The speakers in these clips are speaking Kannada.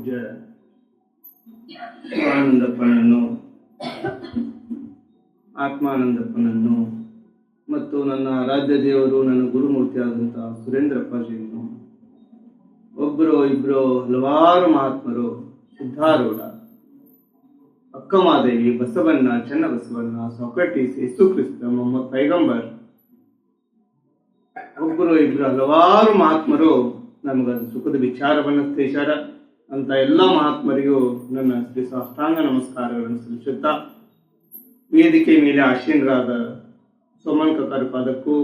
ಪೂಜ್ಯ ಆನಂದಪ್ಪನನ್ನು, ಆತ್ಮಾನಂದಪ್ಪನನ್ನು ಮತ್ತು ನನ್ನ ರಾಜ್ಯ ದೇವರು, ನನ್ನ ಗುರುಮೂರ್ತಿಯಾದಂತಹ ಸುರೇಂದ್ರಪ್ಪಾಜಿಯನ್ನು ಒಬ್ಬರು ಇಬ್ಬರು ಹಲವಾರು ಮಹಾತ್ಮರು, ಸಿದ್ಧಾರೂಢ, ಅಕ್ಕಮಾದೇವಿ, ಬಸವಣ್ಣ, ಚನ್ನಬಸವಣ್ಣ, ಸೊಕ್ರಟೀಸ್, ಯೇಸು ಕ್ರಿಸ್ತ, ಮೊಹಮ್ಮದ್ ಪೈಗಂಬರ್, ಒಬ್ಬರು ಇಬ್ಬರು ಹಲವಾರು ಮಹಾತ್ಮರು, ನಮಗದು ಸುಖದ ವಿಚಾರವನ್ನು ತಿಳಿಸ್ಯಾರ ಅಂತ ಎಲ್ಲ ಮಹಾತ್ಮರಿಗೂ ನನ್ನ ಶ್ರೀ ಸಾಷ್ಟಾಂಗ ನಮಸ್ಕಾರಗಳನ್ನು ಸಲ್ಲಿಸುತ್ತಾ, ವೇದಿಕೆ ಮೇಲೆ ಆಶೀನರಾದ ಸೋಮನ್ ಕಕಾರ ಪಾದಕ್ಕೂ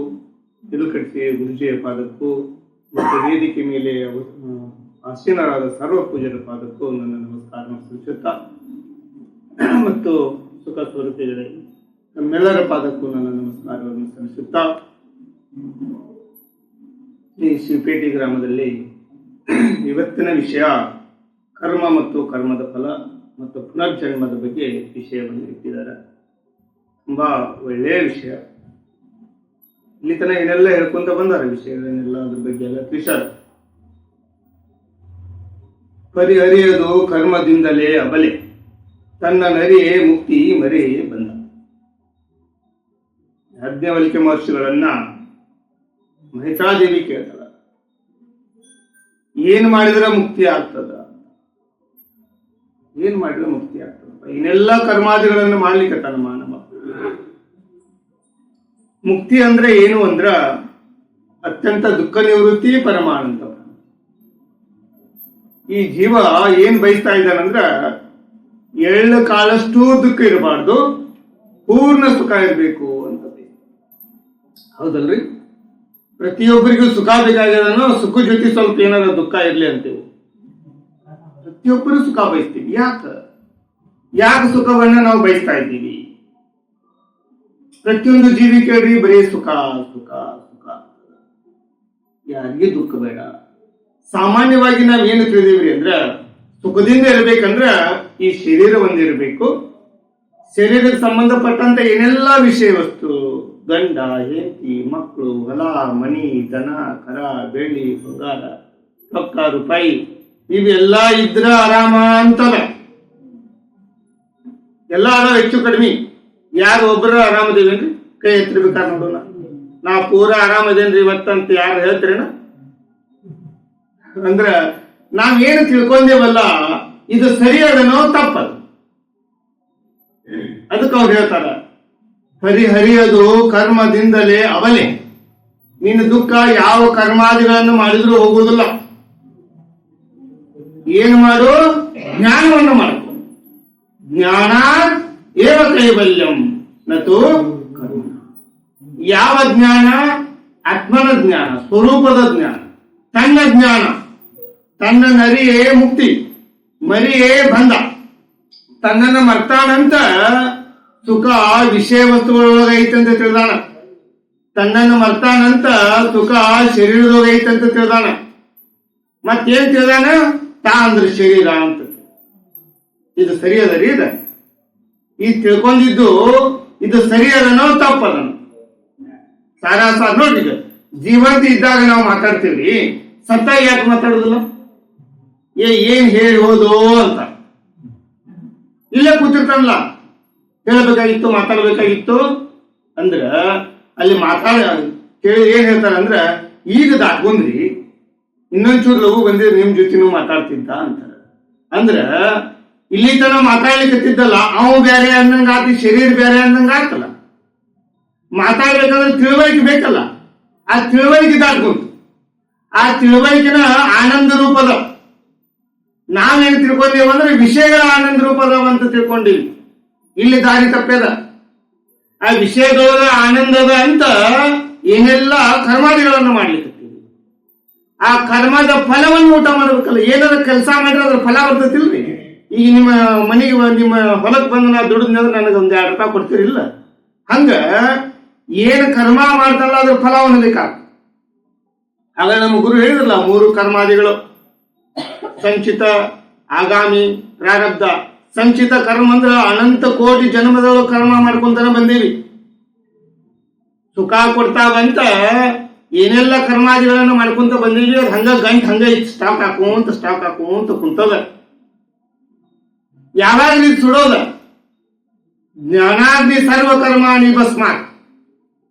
ತಿರುಕಟ್ಟಿ ಗುರುಜಿಯ ಪಾದಕ್ಕೂ, ಮತ್ತು ವೇದಿಕೆ ಮೇಲೆ ಆಶೀನರಾದ ಸರ್ವ ಪೂಜರ ಪಾದಕ್ಕೂ ನನ್ನ ನಮಸ್ಕಾರವನ್ನು ಸಲ್ಲಿಸುತ್ತಾ, ಮತ್ತು ಸುಖ ಸ್ವರೂಪಿಗಳೇ, ನಮ್ಮೆಲ್ಲರ ಪಾದಕ್ಕೂ ನನ್ನ ನಮಸ್ಕಾರವನ್ನು ಸಲ್ಲಿಸುತ್ತಾ, ಈ ಶಿವಪೇಟೆ ಗ್ರಾಮದಲ್ಲಿ ಇವತ್ತಿನ ವಿಷಯ ಕರ್ಮ ಮತ್ತು ಕರ್ಮದ ಫಲ ಮತ್ತು ಪುನರ್ಜನ್ಮದ ಬಗ್ಗೆ ವಿಷಯವನ್ನು ಇಟ್ಟಿದ್ದಾರೆ ತುಂಬಾ ಒಳ್ಳೆಯ ವಿಷಯ. ಇಲ್ಲಿ ತನಕ ಏನೆಲ್ಲ ಹೇಳ್ಕೊಂತ ಬಂದಾರ ವಿಷಯಗಳನ್ನೆಲ್ಲ ಅದ್ರ ಬಗ್ಗೆ ಎಲ್ಲ ತಿಳಿಸಾರ. ಪರಿಹರಿಯದು ಕರ್ಮದಿಂದಲೇ ಅಬಲೆ. ತನ್ನ ನರಿಯೇ ಮುಕ್ತಿ ಮರೆಯೇ ಬಂದ. ಯಾಜ್ಞವಲಿಕೆ ಮಹರ್ಷಿಗಳನ್ನ ಮಹಿತಾದೇವಿ ಕೇಳ್ತಾಳ. ಏನ್ ಮಾಡಿದ್ರೆ ಮುಕ್ತಿ ಆಗ್ತದ? ಏನ್ ಮಾಡಿದ್ರೆ ಮುಕ್ತಿ ಆಗ್ತದಪ್ಪ ಇನ್ನೆಲ್ಲ ಕರ್ಮಾದಿಗಳನ್ನು ಮಾಡ್ಲಿಕ್ಕೆ ತನ್ನ ಮುಕ್ತಿ ಅಂದ್ರೆ ಏನು ಅಂದ್ರ ಅತ್ಯಂತ ದುಃಖ ನಿವೃತ್ತಿ ಪರಮಾನಂದ. ಈ ಜೀವ ಏನ್ ಬಯಸ್ತಾ ಇದ್ದಾನಂದ್ರ ಎಳ್ಳು ಕಾಲಷ್ಟು ದುಃಖ ಇರಬಾರ್ದು, ಪೂರ್ಣ ಸುಖ ಇರಬೇಕು ಅಂತ. ಹೌದಲ್ರಿ? ಪ್ರತಿಯೊಬ್ಬರಿಗೂ ಸುಖ ಬೇಕಾಗ್ಯದನೋ, ಸುಖ ಜೊತೆ ಸ್ವಲ್ಪ ಏನಾರ ದುಃಖ ಇರಲಿ ಅಂತೇವೆ. ಪ್ರತಿಯೊಬ್ಬರು ಸುಖ ಬಯಸ್ತೀವಿ. ಯಾಕ? ಯಾಕೆ ಸುಖವನ್ನ ನಾವು ಬಯಸ್ತಾ ಇದ್ದೀವಿ? ಪ್ರತಿಯೊಂದು ಜೀವಿ ಕೇಳಿ ಬರೀ ಸುಖ ಸುಖ ಸುಖ. ಯಾರಿಗೆ ದುಃಖ ಬೇಡ. ಸಾಮಾನ್ಯವಾಗಿ ನಾವು ಏನು ತಿಳಿದೀವ್ರಿ ಅಂದ್ರ, ಸುಖದಿಂದ ಇರ್ಬೇಕಂದ್ರ ಈ ಶರೀರ ಒಂದಿರಬೇಕು ಶರೀರಕ್ಕೆ ಸಂಬಂಧಪಟ್ಟಂತ ಏನೆಲ್ಲ ವಿಷಯ ವಸ್ತು, ಗಂಡ, ಹೆಂಡತಿ ಮಕ್ಕಳು ಹೊಲ, ಮನಿ, ದನ, ಕರ, ಬೆಳ್ಳಿ, ಬಂಗಾರ, ರೊಕ್ಕ, ರೂಪಾಯಿ ಇವೆಲ್ಲ ಇದ್ರ ಆರಾಮ ಅಂತಲ್ಲ ಎಲ್ಲ ಅದಾವ ಹೆಚ್ಚು ಕಡಿಮೆ. ಯಾರು ಒಬ್ಬರು ಆರಾಮದೇವೇನ್ರಿ ಕೈ ಎತ್ತಿರ್ಬೇಕಾದ್ರೆ ನೋಡೋಣ ನಾ. ಪೂರ ಆರಾಮದೇನ್ರಿ ಇವತ್ತಂತ ಯಾರು ಹೇಳ್ತೀರೇನ? ಅಂದ್ರ ನಾವೇನು ತಿಳ್ಕೊಂಡೇವಲ್ಲ, ಇದು ಸರಿಯಾದನೋ ತಪ್ಪದು. ಅದಕ್ಕೆ ಅವ್ರು ಹೇಳ್ತಾರ ಹರಿಹರಿಯದು ಕರ್ಮದಿಂದಲೇ ಅವಲೆ. ನಿನ್ನ ದುಃಖ ಯಾವ ಕರ್ಮಾದಿಗಳನ್ನು ಮಾಡಿದ್ರೂ ಹೋಗುವುದಿಲ್ಲ. ಏನು ಮಾಡು? ಜ್ಞಾನವನ್ನು ಮಾಡು. ಜ್ಞಾನ ಏವ ಕೈವಲ್ಯಂ ಕರ್ಮ ಯಾವ ಜ್ಞಾನ? ಆತ್ಮನ ಜ್ಞಾನ, ಸ್ವರೂಪದ ಜ್ಞಾನ. ತನ್ನ ಜ್ಞಾನ. ತನ್ನ ನರಿಯೇ ಮುಕ್ತಿ. ಮರಿಯೇ ಬಂಧ. ತನ್ನನ್ನು ಮರ್ತಾನಂತ ಸುಖ ವಿಷಯ ವಸ್ತುಗಳೊಳಗೆ ಐತಂತ ತಿಳಿದಾನ. ತನ್ನನ್ನು ಮರ್ತಾನಂತ ಸುಖ ಶರೀರದೊಳಗೆ ಐತಂತ ತಿಳಿದಾನ. ಮತ್ತೇನ್ ತಿಳಿದಾನ? ತಾ ಅಂದ್ರೆ ಶರೀರ ಅಂತ. ಇದು ಸರಿಯದ ರೀ ಇದ ಈ ತಿಳ್ಕೊಂಡಿದ್ದು ಇದು ಸರಿಯದನೋ ತಪ್ಪದನೋ ಸಾರಾಸ ನೋಡಿ ಜೀವಂತ ಇದ್ದಾಗ ನಾವು ಮಾತಾಡ್ತೀವಿ ಸತ್ತ ಯಾಕೆ ಮಾತಾಡುದಿಲ್ಲ? ಏ, ಏನ್ ಹೇಳಿ ಹೋದೋ ಅಂತ. ಇಲ್ಲೇ ಕೂತಿರ್ತಾನಲ್ಲ. ಹೇಳಬೇಕಾಗಿತ್ತು, ಮಾತಾಡ್ಬೇಕಾಗಿತ್ತು. ಅಂದ್ರ ಅಲ್ಲಿ ಮಾತಾಡ, ಕೇಳಿ ಏನ್ ಹೇಳ್ತಾರ ಅಂದ್ರ ಈಗ ದಾಟ್ಕೊಂಡ್ರಿ. ಇನ್ನೊಂಚೂರು ಲಘು ಬಂದಿದ್ರೆ ನಿಮ್ ಜೊತೆನೂ ಮಾತಾಡ್ತಿದ್ದ ಅಂತ ಅಂದ್ರ, ಇಲ್ಲಿ ತನ ಮಾತಾಡ್ಲಿಕ್ಕತ್ತಿದ್ದಲ್ಲ ಅವ ಬೇರೆ ಅಂದಂಗ ಆತಿ, ಶರೀರ ಬೇರೆ ಅಂದಂಗ ಆತಲ್ಲ. ಮಾತಾಡ್ಬೇಕಂದ್ರೆ ತಿಳುವಳಿಕೆ ಬೇಕಲ್ಲ. ಆ ತಿಳುವಳಿಕೆ ದಾಟ್ಬೋದು ಆ ತಿಳುವಳಿಕೆನ ಆನಂದ ರೂಪದ. ನಾವೇನ್ ತಿಳ್ಕೊಂಡೇವ ಅಂದ್ರೆ ವಿಷಯಗಳ ಆನಂದ ರೂಪದವ ಅಂತ ತಿಳ್ಕೊಂಡಿವಿ. ಇಲ್ಲಿ ದಾರಿ ತಪ್ಪೇದ. ಆ ವಿಷಯದೊಳಗ ಆನಂದದ ಅಂತ ಏನೆಲ್ಲ ಕರ್ಮಾದಿಗಳನ್ನು ಮಾಡ್ಲಿಕ್ಕೆ ಆ ಕರ್ಮದ ಫಲವನ್ನು ಊಟ ಮಾಡಬೇಕಲ್ಲ ಏನಾರ ಕೆಲಸ ಮಾಡಿದ್ರೆ ಅದ್ರ ಫಲ ಬರ್ತೈತಿಲ್ರಿ? ಈಗ ನಿಮ್ಮ ಮನೆಗೆ ನಿಮ್ಮ ಹೊಲಕ್ಕೆ ಬಂದು ನಾ ದುಡಿದ್ನಂದ್ರೆ ನನಗೆ ಒಂದು ಎರಡು ರೂಪಾಯಿ ಕೊಡ್ತಿರಿಲ್ಲ ಹಂಗ ಏನ್ ಕರ್ಮ ಮಾಡ್ತಾರಲ್ಲ ಅದ್ರ ಫಲವನ್ನು ಬೇಕಾಗ ಆಗ ನಮ್ಮ ಗುರು ಹೇಳಿದ್ರಲ್ಲ, ಮೂರು ಕರ್ಮಾದಿಗಳು. ಸಂಚಿತ, ಆಗಾಮಿ, ಪ್ರಾರಬ್ಧ. ಸಂಚಿತ ಕರ್ಮ ಅಂದ್ರೆ ಅನಂತ ಕೋಟಿ ಜನ್ಮದವರು ಕರ್ಮ ಮಾಡ್ಕೊಂತಾನೆ ಬಂದೀವಿ. ಸುಖ ಕೊಡ್ತಾವಂತ ಏನೆಲ್ಲ ಕರ್ಮಾದಿಗಳನ್ನು ಮಾಡ್ಕೊಂತ ಬಂದಿದ್ವಿ ಅದು ಹಂಗ ಗಂಟ್ ಹಂಗ ಸ್ಟಾಕ್ ಹಾಕೋಂತ ಸ್ಟಾಕ್ ಹಾಕೋಂತ ಕುಂತದ. ಯಾವಾಗ ನೀ ಸುಡೋದ? ಜ್ಞಾನಾಗ್ನಿ ಸರ್ವಕರ್ಮ ಭಸ್ಮಾತ್.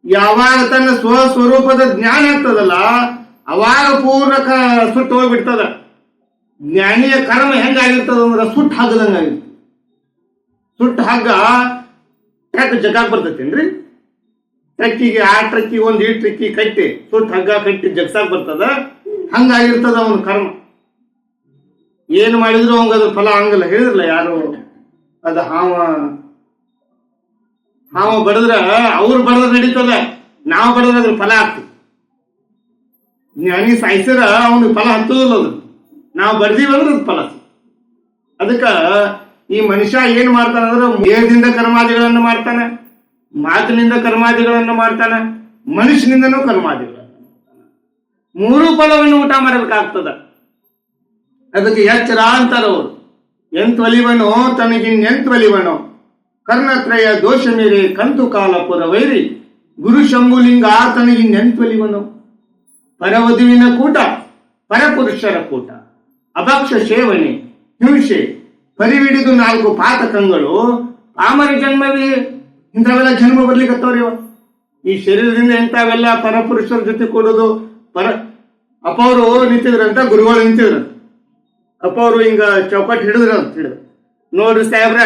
ಯಾವಾಗ ತನ್ನ ಸ್ವಸ್ವರೂಪದ ಜ್ಞಾನ ಆಗ್ತದಲ್ಲ, ಅವಾಗ ಪೂರ್ಣ ಕ- ಸುಟ್ಟು ಹೋಗ್ಬಿಡ್ತದ. ಜ್ಞಾನಿಯ ಕರ್ಮ ಹೆಂಗಾಗಿರ್ತದ ಅಂದ್ರೆ ಸುಟ್ಟು ಹಗ್ಗದಂಗಾಗಿರ್ತದೆ ಸುಟ್ಟು ಹಗ್ಗ ಟ್ರಕ್ ಜಗಾಕ್ ಬರ್ತೈತೇನ್ರಿ? ಟ್ರಕ್ಕಿಗೆ, ಆ ಟ್ರಕ್ಕಿಗೆ ಒಂದು ಈ ಟ್ರಕ್ಕಿ ಕಟ್ಟಿ ಸುಟ್ಟು ಹಗ್ಗ ಕಟ್ಟಿ ಜಗ್ಸಾಕ್ ಬರ್ತದ? ಹಂಗಾಗಿರ್ತದ ಅವನ ಕರ್ಮ. ಏನು ಮಾಡಿದ್ರು ಅವಂಗ ಅದ್ರ ಫಲ ಹಂಗಲ್ಲ. ಹೇಳಿದ್ರಲ್ಲ ಯಾರು? ಅದ ಹಾವ. ಹಾವ ಬಡದ್ರ, ಅವ್ರು ಬಡದ್ರ ನಡೀತದ. ನಾವು ಬಡದ್ರ ಅದ್ರ ಫಲ ಆಗ್ತದೆ. ಜ್ಞಾನಿ ಸಾಯಿಸಿದ್ರ ಅವನಿಗೆ ಫಲ ಹತ್ತೋದಿಲ್ಲ ಅದು. ನಾವು ಬಡ್ದೀವಂದ್ರೆ ಅದು ಫಲ. ಅದಕ್ಕ ಈ ಮನುಷ್ಯ ಏನ್ ಮಾಡ್ತಾನಂದ್ರ ಕರ್ಮಾದಿಗಳನ್ನು ಕರ್ಮಾದಿಗಳನ್ನ ಮಾಡ್ತಾನೆ. ಮಾತಿನಿಂದ ಕರ್ಮಾದಿಗಳನ್ನ ಮಾಡ್ತಾನ, ಮನುಷ್ಯನಿಂದನೂ ಕರ್ಮಾದಿಗಳನ್ನು ಮೂರು ಫಲವನ್ನು ಊಟ ಮಾಡಬೇಕಾಗ್ತದ. ಅದಕ್ಕೆ ಎಚ್ಚರ ಅಂತಾರೆ ಅವರು ಎಂತ್ ಒಲಿವನೋ ತನಗಿನ್ನೆಂತ್ ಒಲಿವನೋ, ಕರ್ಣತ್ರಯ ದೋಷ ಮೇರೆ ಕಂತು ಕಾಲ ಪುರವೈರಿ ಗುರು ಶಂಭುಲಿಂಗ ತನಗಿನ್ನೆಂತ್ ಒಲಿವನೋ. ಪರವಧುವಿನ ಕೂಟ, ಪರಪುರುಷರ ಕೂಟ, ಅಭಕ್ಷ ಸೇವನೆ, ಹಿಂಸೆ, ಪರಿವಿಡಿದು ನಾಲ್ಕು ಪಾತಕಗಳು ಆಮರ ಜನ್ಮವೇ ಇಂಥವೆಲ್ಲ ಜನ್ಮ ಬರ್ಲಿಕ್ಕತ್ತವ್ರಿ ಇವ. ಈ ಶರೀರದಿಂದ ಇಂಥವೆಲ್ಲ ಪರಪುರುಷರ ಜೊತೆ ಕೊಡೋದು ಪರ ಅಪ್ಪ ಅವರು ನಿಂತಿದ್ರಂತ ಗುರುಗಳು ನಿಂತಿದ್ರಂತ ಅಪ್ಪ ಅವರು ಹಿಂಗ ಚೌಕಟ್ ಹಿಡಿದ್ರ ಅಂತ ಹೇಳಿದ್ರು ನೋಡ್ರಿ ಸಾಹೇಬ್ರ,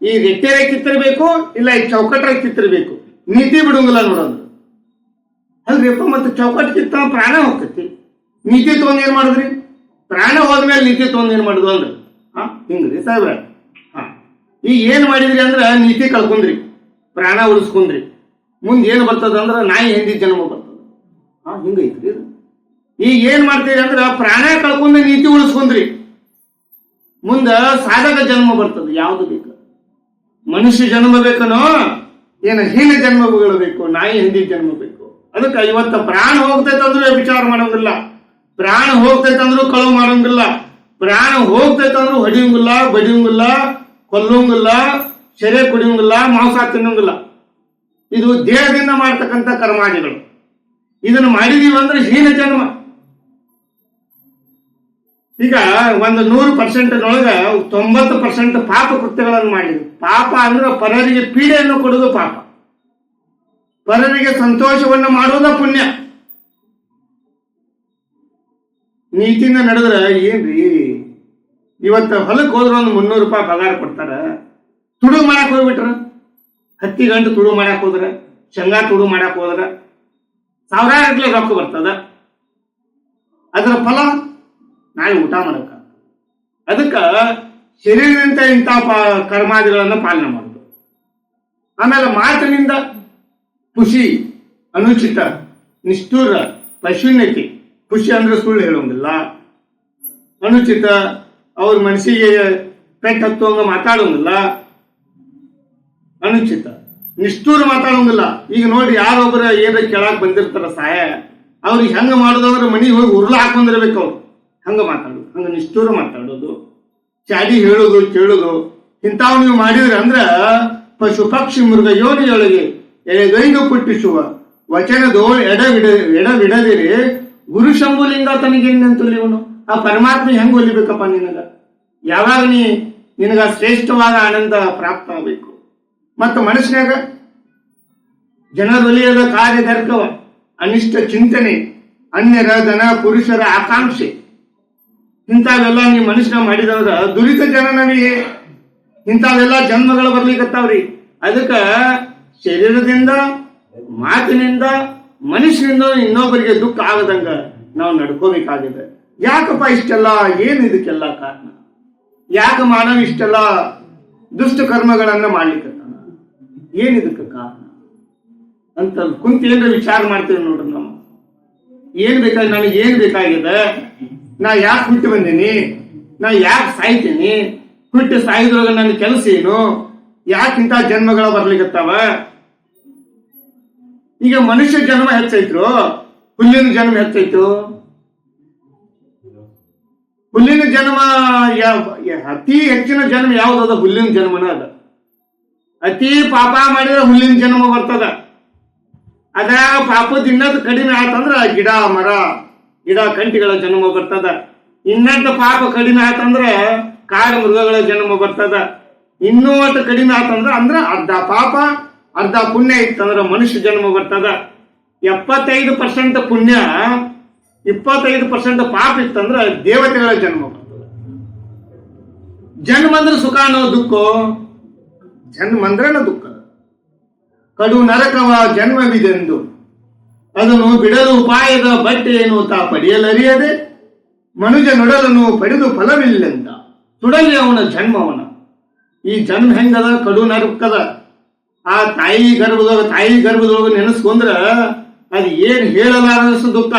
ಈ ರೆಟ್ಟೆರೆ ಕಿತ್ತಿರ್ಬೇಕು ಇಲ್ಲ ಈ ಚೌಕಟ್ರಾಗ ಕಿತ್ತಿರ್ಬೇಕು? ನೀತಿ ಬಿಡೋಂಗಿಲ್ಲ ನೋಡೋದು ಅಲ್ರಿಪ್ಪ, ಮತ್ತೆ ಚೌಕಟ್ ಕಿತ್ತ ಪ್ರಾಣ ಹೋಗ್ತೈತಿ. ನೀತಿ ತಗೊಂಡ್ ಏನ್ ಮಾಡಿದ್ರಿ? ಪ್ರಾಣ ಹೋದ್ಮೇಲೆ ನೀತಿ ತಗೊಂಡ್ ಏನ್ ಮಾಡುದು ಅಂದ್ರೆ ಹಾ ಹಿಂಗ್ರಿ ಸಾಹೇಬ್ರ. ಹಾ ಈಗ ಏನ್ ಮಾಡಿದ್ರಿ ಅಂದ್ರ ನೀತಿ ಕಳ್ಕೊಂಡ್ರಿ. ಪ್ರಾಣ ಉಳಿಸ್ಕೊಂಡ್ರಿ. ಮುಂದೆ ಏನ್ ಬರ್ತದ ಅಂದ್ರ ನಾಯಿ ಹಿಂದಿ ಜನ್ಮ ಬರ್ತದ. ಹಾ ಹಿಂಗೈತ್ರಿ. ಈಗ ಏನ್ ಮಾಡ್ತೀರಿ ಅಂದ್ರೆ ಪ್ರಾಣ ಕಳ್ಕೊಂಡ ನೀತಿ ಉಳಿಸ್ಕೊಂಡ್ರಿ. ಮುಂದ ಸಾಧಕ ಜನ್ಮ ಬರ್ತದ, ಯಾವ್ದು ಬೇಕ? ಮನುಷ್ಯ ಜನ್ಮ ಬೇಕನೋ, ಏನ ಹೀನ ಜನ್ಮಗಳು ಬೇಕು, ನಾಯಿ ಹಿಂದಿ ಜನ್ಮ ಬೇಕು. ಅದಕ್ಕೆ ಇವತ್ತ ಪ್ರಾಣ ಹೋಗ್ತೈತಂದ್ರೂ ವಿಚಾರ ಮಾಡೋಂಗಿಲ್ಲ. ಪ್ರಾಣ ಹೋಗ್ತೈತಂದ್ರೂ ಕಳುವು ಮಾಡೋಂಗಿಲ್ಲ. ಪ್ರಾಣ ಹೋಗ್ತೈತಂದ್ರೂ ಹೊಡಿಯೋಂಗಿಲ್ಲ, ಬಡಿಯೋಂಗಿಲ್ಲ, ಕೊಲ್ಲೋಂಗಿಲ್ಲ. ಸೆರೆ ಕುಡಿಯೋಂಗಿಲ್ಲ ಮಾಂಸ ತಿನ್ನೋಂಗಿಲ್ಲ ಇದು ದೇಹದಿಂದ ಮಾಡ್ತಕ್ಕಂಥ ಕರ್ಮಾದಿಗಳು. ಇದನ್ನು ಮಾಡಿದೀವಿ ಅಂದ್ರೆ ಹೀನ ಜನ್ಮ. ಈಗ ಒಂದು ನೂರು ಪರ್ಸೆಂಟ್ನೊಳಗ ತೊಂಬತ್ತು ಪರ್ಸೆಂಟ್ ಪಾಪ ಕೃತ್ಯಗಳನ್ನು ಮಾಡಿದ್ವಿ. ಪಾಪ ಅಂದ್ರೆ ಪರರಿಗೆ ಪೀಡೆಯನ್ನು ಕೊಡುವುದು ಪಾಪ. ಪರರಿಗೆ ಸಂತೋಷವನ್ನು ಮಾಡುವುದ ಪುಣ್ಯ. ನೀತಿಯಿಂದ ನಡೆದ್ರೆ ಏನ್ರಿ? ಇವತ್ತು ಹೊಲಕ್ಕೆ ಹೋದ್ರೆ ಒಂದು ಮುನ್ನೂರು ರೂಪಾಯಿ ಪಗಾರ ಕೊಡ್ತಾರ. ತುಡು ಮಾಡಕ್ ಹೋಗ್ಬಿಟ್ರ. ಹತ್ತಿ ಗಂಟು ತುಡು ಮಾಡಕ್ ಹೋದ್ರ, ಶೇಂಗಾ ತುಡು ಮಾಡಕ್ ಹೋದ್ರ, ಸಾವಿರಾರು ರೊಕ್ಕ ಬರ್ತದ. ಅದರ ಫಲ ನಾಳೆ ಊಟ ಮಾಡಕ್ಕ ಅದಕ್ಕ ಶರೀರದಿಂದ ಇಂಥ ಕರ್ಮಾದಿಗಳನ್ನ ಪಾಲನೆ ಮಾಡುದು. ಆಮೇಲೆ ಮಾತಿನಿಂದ ಖುಷಿ, ಅನುಚಿತ, ನಿಷ್ಠುರ, ಪಶುನ್ಯತೆ, ಖುಷಿ ಅಂದ್ರೆ ಸುಳ್ಳು ಹೇಳೋಂಗಿಲ್ಲ ಅನುಚಿತ, ಅವ್ರ ಮನಸ್ಸಿಗೆ ಪೆಟ್ಟು ಹತ್ತುವಂಗ ಮಾತಾಡೋಂಗಿಲ್ಲ ಅನುಚಿತ. ನಿಷ್ಠೂರ ಮಾತಾಡೋಂಗಿಲ್ಲ. ಈಗ ನೋಡಿ ಯಾರೊಬ್ಬರ ಏನ ಕೇಳಾಕ್ ಬಂದಿರ್ತಾರ ಸಹಾಯ ಅವ್ರಿಗೆ ಹೆಂಗ ಮಾಡೋದಂದ್ರೆ ಮನೆಗೆ ಹೋಗಿ ಉರ್ಲ ಹಾಕೊಂಡಿರ್ಬೇಕು ಅವ್ರು. ಹಂಗ ಮಾತಾಡೋದು ಹಂಗ ನಿಷ್ಠೂರ ಮಾತಾಡೋದು, ಚಾಡಿ ಹೇಳೋದು, ಕೇಳುದು. ಇಂಥವ್ ನೀವು ಮಾಡಿದ್ರಿ ಅಂದ್ರ ಪಶು ಪಕ್ಷಿ ಮೃಗ ಯೋನಿಯೊಳಗೆ ಎಳೆಗೈದು ಪುಟ್ಟಿಸುವ. ವಚನದೋ ಎಡವಿಡ ಎಡವಿಡದಿರಿ ಗುರು ಶಂಭುಲಿಂಗ ತನಗೇನಂತ ಇವನು ಆ ಪರಮಾತ್ಮ ಹೆಂಗ್ ಒಲಿಬೇಕಪ್ಪ ನಿನಗ? ಯಾವಾಗ ನೀ ನಿನಗ ಶ್ರೇಷ್ಠವಾದ ಆನಂದ ಪ್ರಾಪ್ತ ಆಗಬೇಕು? ಮತ್ತು ಮನಸ್ಸಿನಾಗ ಜನರೊಲಿಯದ ಕಾರ್ಯದರ್ಕವ ಅನಿಷ್ಟ ಚಿಂತನೆ, ಅನ್ಯರ ದನ ಪುರುಷರ ಆಕಾಂಕ್ಷೆ, ಇಂಥವೆಲ್ಲ ನೀವು ಮನುಷ್ಯನ ಮಾಡಿದವ್ರ. ದುರಿತ ಜನನವಿಗೆ ಇಂಥವೆಲ್ಲ ಜನ್ಮಗಳು ಬರ್ಲಿಕ್ಕತ್ತಾವ್ರಿ ಅದಕ್ಕ ಶರೀರದಿಂದ, ಮಾತಿನಿಂದ ಮನುಷ್ಯನಿಂದ ಇನ್ನೊಬ್ಬರಿಗೆ ದುಃಖ ಆಗದಂಗ ನಾವು ನಡ್ಕೋಬೇಕಾಗಿದೆ. ಯಾಕಪ್ಪ ಇಷ್ಟೆಲ್ಲ? ಏನು ಇದಕ್ಕೆಲ್ಲ ಕಾರಣ? ಯಾಕೆ ಮಾನವ ಇಷ್ಟೆಲ್ಲ ದುಷ್ಟ ಕರ್ಮಗಳನ್ನ ಮಾಡ್ಲಿಕ್ಕತ್ತಾನ ಏನ್ ಇದಕ್ಕೆ ಕಾರಣ? ಅಂತ ಕುಂತ ಏನ್ರ ವಿಚಾರ ಮಾಡ್ತೇವೆ ನೋಡ್ರಿ ನಾವು ಏನ್ ಬೇಕಾಗಿ ನನಗೆ ಏನ್ ಬೇಕಾಗಿದೆ? ನಾ ಯಾಕೆ ಹುಟ್ಟಿ ಬಂದೀನಿ? ನಾ ಯಾಕೆ ಸಾಯ್ತೀನಿ? ಹುಟ್ಟಿ ಸಾಯಿದ್ರೊಳಗೆ ನನ್ನ ಕೆಲಸ ಏನು? ಯಾಕೆ ಇಂಥ ಜನ್ಮಗಳ ಬರ್ಲಿಕತ್ತಾವ? ಈಗ ಮನುಷ್ಯ ಜನ್ಮ ಹೆಚ್ಚೈತ್ರು, ಹುಲ್ಲಿನ ಜನ್ಮ ಹೆಚ್ಚೈತು. ಹುಲ್ಲಿನ ಜನ್ಮ ಅತಿ ಹೆಚ್ಚಿನ ಜನ್ಮ ಯಾವ್ದದ? ಹುಲ್ಲಿನ ಜನ್ಮನ ಅದ. ಅತಿ ಪಾಪ ಮಾಡಿದ್ರೆ ಹುಲ್ಲಿನ ಜನ್ಮ ಬರ್ತದ. ಅದ್ರಾಗ ಪಾಪ ಇನ್ನದ್ ಕಡಿಮೆ ಆತಂದ್ರ ಗಿಡ, ಮರ, ಗಿಡ, ಕಂಟಿಗಳ ಜನ್ಮ ಬರ್ತದ. ಇನ್ನಂತ ಪಾಪ ಕಡಿಮೆ ಆತಂದ್ರ ಕಾಡು ಮೃಗಗಳ ಜನ್ಮ ಬರ್ತದ. ಇನ್ನೂ ಅಂತ ಕಡಿಮೆ ಆತಂದ್ರ ಅಂದ್ರ ಅರ್ಧ ಪಾಪ, ಅರ್ಧ ಪುಣ್ಯ ಇತ್ತಂದ್ರ ಮನುಷ್ಯ ಜನ್ಮ ಬರ್ತದ. ಎಪ್ಪತ್ತೈದು ಪರ್ಸೆಂಟ್ ಪುಣ್ಯ, ಇಪ್ಪತ್ತೈದು ಪರ್ಸೆಂಟ್ ಪಾಪ ಇತ್ತಂದ್ರ ದೇವತೆಗಳ ಜನ್ಮ ಬರ್ತದ. ಜನ್ಮ ಅಂದ್ರೆ ಸುಖ ಅನ್ನೋ ದುಃಖ ಜನ್ಮ ಅಂದ್ರೇನ ದುಃಖ. ಕಡು ನರಕವ ಜನ್ಮವಿದೆಂದು. ಅದನ್ನು ಬಿಡಲು ಉಪಾಯದ ಬಟ್ಟೆಯನ್ನು ತಾ ಪಡೆಯಲರಿಯದೆ, ಮನುಜ ನೊಡಲನ್ನು ಪಡೆದು ಫಲವಿಲ್ಲೆಂದ. ಸುಡಲಿ ಅವನ ಜನ್ಮವನ. ಈ ಜನ್ಮ ಹೆಂಗದ? ಕಡು ನರಕದ. ಆ ತಾಯಿ ಗರ್ಭದೊಳಗ ತಾಯಿ ಗರ್ಭದೊಳಗ ನೆನೆಸ್ಕೊಂಡ್ರ ಅದು ಏನ್ ಹೇಳಲಾರದಷ್ಟು ದುಃಖ.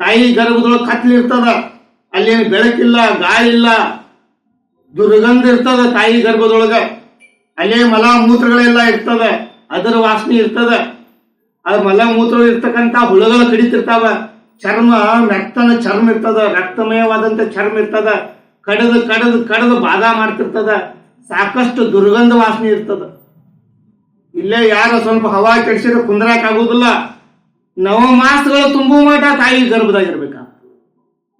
ತಾಯಿ ಗರ್ಭದೊಳಗ ಕತ್ಲಿರ್ತದ, ಅಲ್ಲೇನು ಬೆಳಕಿಲ್ಲ ಗಾಳಿ ಇಲ್ಲ ದುರ್ಗಂಧ ಇರ್ತದ ತಾಯಿ ಗರ್ಭದೊಳಗ. ಅಲ್ಲೇ ಮಲ ಮೂತ್ರಗಳೆಲ್ಲ ಇರ್ತದೆ. ಅದರ ವಾಸನೆ ಇರ್ತದೆ. ಅದು ಮಲ ಮೂತ್ರ ಇರ್ತಕ್ಕಂತ ಹುಳುಗಳು ಕಡಿತಿರ್ತಾವ. ಚರ್ಮ ಮೆತ್ತನ ಚರ್ಮ ಇರ್ತದ, ರಕ್ತಮಯವಾದಂತ ಚರ್ಮ ಇರ್ತದ. ಕಡದು ಕಡದು ಕಡದು ಬಾಧ ಮಾಡ್ತಿರ್ತದ. ಸಾಕಷ್ಟು ದುರ್ಗಂಧ ವಾಸನೆ ಇರ್ತದ. ಇಲ್ಲೇ ಯಾರು ಸ್ವಲ್ಪ ಹವಾ ಕೆಡಿಸಿದ್ರೆ ಕುಂದ್ರಾಕ್ ಆಗುದಿಲ್ಲ ನವ ಮಾಸಗಳು ತುಂಬುವ ಮಟ ತಾಯಿ ಗರ್ಭದಾಗಿರ್ಬೇಕಾ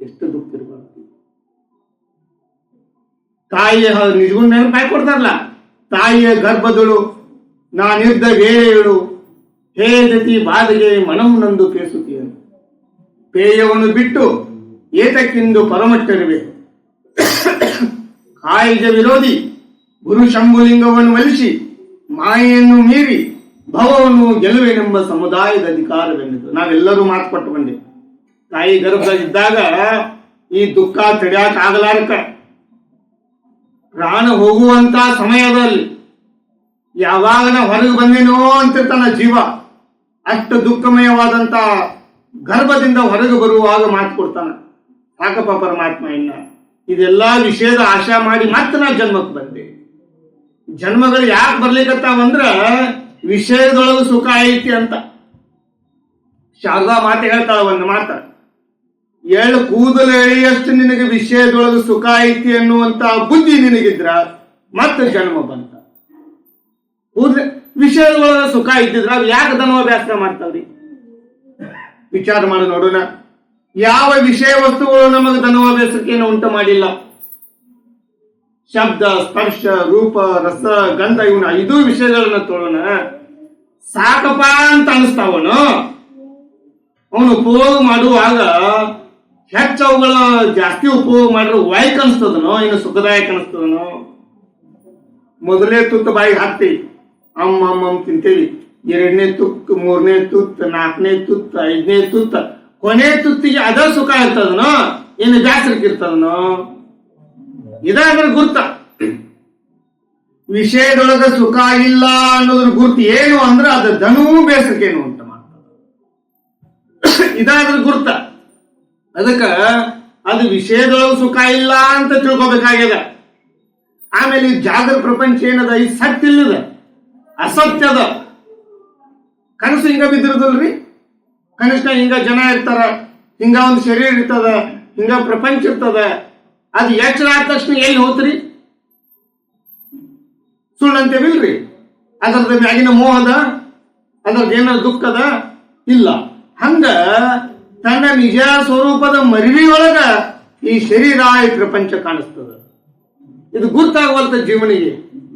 ಎಷ್ಟು ದುಃಖ ಇರಬಾರ್ದು. ತಾಯಿ ನಿಜಗೂ ನೆನಪಾಯಿ ಕೊಡ್ತಾರಲ್ಲ? ತಾಯಿಯ ಗರ್ಭದಳು ನಾನಿದ್ದ ಬೇರೆಯಳು ಹೇದತಿ ಬಾಧೆಗೆ ಮನವು ನಂದು ಪೇಸುತ್ತೀಯ ಪೇಯವನ್ನು ಬಿಟ್ಟು ಏತಕ್ಕಿಂದು ಪರಮಟ್ಟರಿವೆ ಕಾಯಿಜ ವಿರೋಧಿ, ಗುರು ಶಂಭುಲಿಂಗವನ್ನು ಒಲಿಸಿ ಮಾಯೆಯನ್ನು ಮೀರಿ, ಭವವನ್ನು ಗೆಲುವೆನೆಂಬ ಸಮುದಾಯದ ಅಧಿಕಾರವೆಂದಿತು ನಾವೆಲ್ಲರೂ ಮಾತು ಪಟ್ಟುಕೊಂಡೆ ತಾಯಿ ಗರ್ಭದಲ್ಲಿದ್ದಾಗ ಈ ದುಃಖ ತಡೆಯಾಕ ಆಗಲಾರಕ ಪ್ರಾಣ ಹೋಗುವಂತ ಸಮಯದಲ್ಲಿ ಯಾವಾಗ ನಾ ಹೊರಗೆ ಬಂದೇನೋ ಅಂತಿರ್ತಾನ ಜೀವ. ಅಷ್ಟು ದುಃಖಮಯವಾದಂತ ಗರ್ಭದಿಂದ ಹೊರಗೆ ಬರುವಾಗ ಮಾತು ಕೊಡ್ತಾನ. ಸಾಕಪ್ಪ ಪರಮಾತ್ಮ ಇನ್ನ. ಇದೆಲ್ಲ ವಿಷಯದ ಆಶಾ ಮಾಡಿ ಮತ್ತೆ ನಾ ಜನ್ಮಕ್ಕೆ ಬಂದೆ. ಜನ್ಮಗಳು ಯಾಕೆ ಬರ್ಲಿಕ್ಕತ್ತಾವಂದ್ರ ವಿಷಯದೊಳಗೆ ಸುಖ ಐತಿ ಅಂತ. ಶಾರದಾ ಮಾತು ಹೇಳ್ತಾಳ ಒಂದು ಮಾತ. ಎಳ್ಳು ಕೂದಲು ಎಳೆಯಷ್ಟು ನಿನಗೆ ವಿಷಯದೊಳಗೆ ಸುಖ ಐತಿ ಅನ್ನುವಂತ ಬುದ್ಧಿ ನಿನಗಿದ್ರ ಮತ್ತೆ ಜನ್ಮ ಬಂತ. ಕೂದಲು, ವಿಷಯದೊಳಗೆ ಸುಖ ಅವ್ ಯಾಕೆ ಧನೋಭ್ಯಾಸ ಮಾಡ್ತಾವ್ರಿ? ವಿಚಾರ ಮಾಡಿ ನೋಡೋಣ ಯಾವ ವಿಷಯ ವಸ್ತುಗಳು ನಮಗೆ ಧನೋಭ್ಯಾಸಕ್ಕೆ ಏನು ಉಂಟು ಮಾಡಿಲ್ಲ. ಶಬ್ದ, ಸ್ಪರ್ಶ, ರೂಪ, ರಸ, ಗಂಧ ಇವನ ಐದು ವಿಷಯಗಳನ್ನ ತೊಳೋಣ. ಸಾಕಪ್ಪ ಅಂತ ಅನಿಸ್ತಾವನು. ಅವನು ಉಪಯೋಗ ಮಾಡುವಾಗ ಹೆಚ್ಚು ಅವುಗಳ ಜಾಸ್ತಿ ಉಪಯೋಗ ಮಾಡಿದ್ರೆ ವಾಯ್ಕ್ ಅನಿಸ್ತದನೋ ಇನ್ನು ಸುಖದಾಯಕ ಅನಿಸ್ತದನೋ ಮೊದಲನೇ ತುತ್ತು ಬಾಯಿಗೆ ಹಾಕ್ತಿ. ಅಮ್ಮ ಅಮ್ಮ ಅಮ್ಮ ತಿಂತೇವಿ. ಎರಡನೇ ತುತ್ತು, ಮೂರನೇ ತುತ್ತು, ನಾಲ್ಕನೇ ತುತ್ತು, ಐದನೇ ತುತ್ತು. ಕೊನೆ ತುತ್ತಿಗೆ ಅದ ಸುಖ ಇರ್ತದನೋ, ಇನ್ನು ಜಾಸ್ತಿ ಇರ್ತದನೋ? ಇದಾದ್ರೆ ಗುರ್ತ. ವಿಷಯದೊಳಗ ಸುಖ ಇಲ್ಲ ಅನ್ನೋದ್ರ ಗುರ್ತು ಏನು ಅಂದ್ರೆ ಅದು ಧನವೂ ಬೇಸರಿಕೆಯನ್ನು ಅಂತ ಮಾಡ್ತದೆ. ಇದಾದ್ರ ಗುರ್ತ. ಅದಕ್ಕ ಅದು ವಿಷಯದೊಳಗೆ ಸುಖ ಇಲ್ಲ ಅಂತ ತಿಳ್ಕೊಬೇಕಾಗ್ಯದ. ಆಮೇಲೆ ಈ ಜಾಗರ ಪ್ರಪಂಚ ಏನದ? ಈ ಸತ್ಯ ಇಲ್ಲದ? ಅಸತ್ಯದ ಕನಸು ಹಿಂಗ ಬಿದ್ದಿರದಲ್ರಿ? ಕನಿಷ್ಠ ಹಿಂಗ ಜನ ಇರ್ತಾರ, ಹಿಂಗ ಒಂದು ಶರೀರ ಇರ್ತದ, ಹಿಂಗ ಪ್ರಪಂಚ ಇರ್ತದ. ಅದು ಎಚ್ಚರ ಆದ ತಕ್ಷಣ ಎಲ್ಲಿ ಹೋತ್ರಿ? ಸುಳ್ಳಂತೇವಿಲ್ರಿ ಅದರದ ಮ್ಯಾಗಿನ ಮೋಹದ ಅದರದ ಏನಾರ ದುಃಖದ? ಇಲ್ಲ. ಹಂಗ ತನ್ನ ನಿಜ ಸ್ವರೂಪದ ಮರಿವಿಯೊಳಗ ಈ ಶರೀರ ಈ ಪ್ರಪಂಚ ಕಾಣಿಸ್ತದ. ಇದು ಗುರ್ತಾಗುವಂತ ಜೀವನಿಗೆ